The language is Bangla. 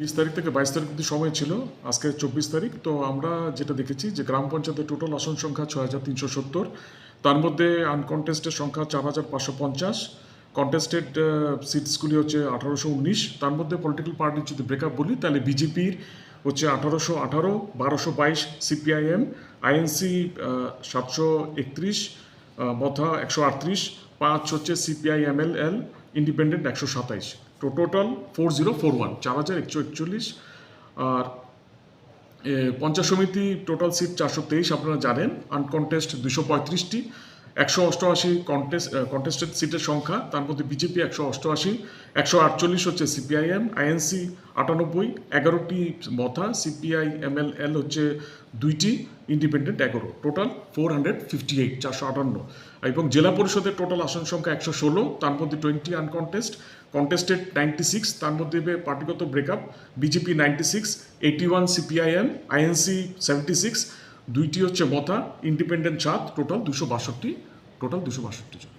বিশ তারিখ থেকে বাইশ তারিখ অব্দি সময় ছিল। আজকে চব্বিশ তারিখ। তো আমরা যেটা দেখেছি যে গ্রাম পঞ্চায়েতের টোটাল আসন সংখ্যা ছয় হাজার তিনশো সত্তর। তার মধ্যে আনকনটেস্টের সংখ্যা চার হাজার পাঁচশো পঞ্চাশ। কন্টেস্টেড সিটসগুলি হচ্ছে আঠারোশো উনিশ। তার মধ্যে পলিটিক্যাল পার্টির যদি ব্রেকআপ বলি, তাহলে বিজেপির হচ্ছে আঠারোশো আঠারো, বারোশো বাইশ সিপিআইএম আইএনসি সাতশো একত্রিশ মথা একশো আটত্রিশ, পাঁচ হচ্ছে সিপিআই এমএল এল ইন্ডিপেন্ডেন্ট একশো সাতাইশ। তো total four zero four one চার হাজার একশো একচল্লিশ। আর পঞ্চায়েত সমিতি টোটাল সিট চারশো তেইশ, আপনারা জানেন। আনকনটেস্ট দুশো পঁয়ত্রিশটি। একশো অষ্টআশি কন্টেস্ট কন্টেস্টেড সিটের সংখ্যা, তার মধ্যে বিজেপি একশো অষ্টআশি, একশো আটচল্লিশ হচ্ছে সিপিআইএম আইএনসি আটানব্বই, এগারোটি মথা সিপিআই এমএলএল হচ্ছে দুইটি ইন্ডিপেন্ডেন্ট এগারো total four hundred fifty eight চারশো আটান্ন। এবং জেলা পরিষদের টোটাল আসন সংখ্যা একশো ষোলো, তার মধ্যে twenty uncontest contested ninety six তার মধ্যে পার্টিগত breakup BJP ninety six eighty one CPIM INC seventy six দুইটি হচ্ছে মথা ইন্ডিপেন্ডেন্ট সাত টোটাল দুশো বাষট্টি টোটাল দুশো বাষট্টি জন।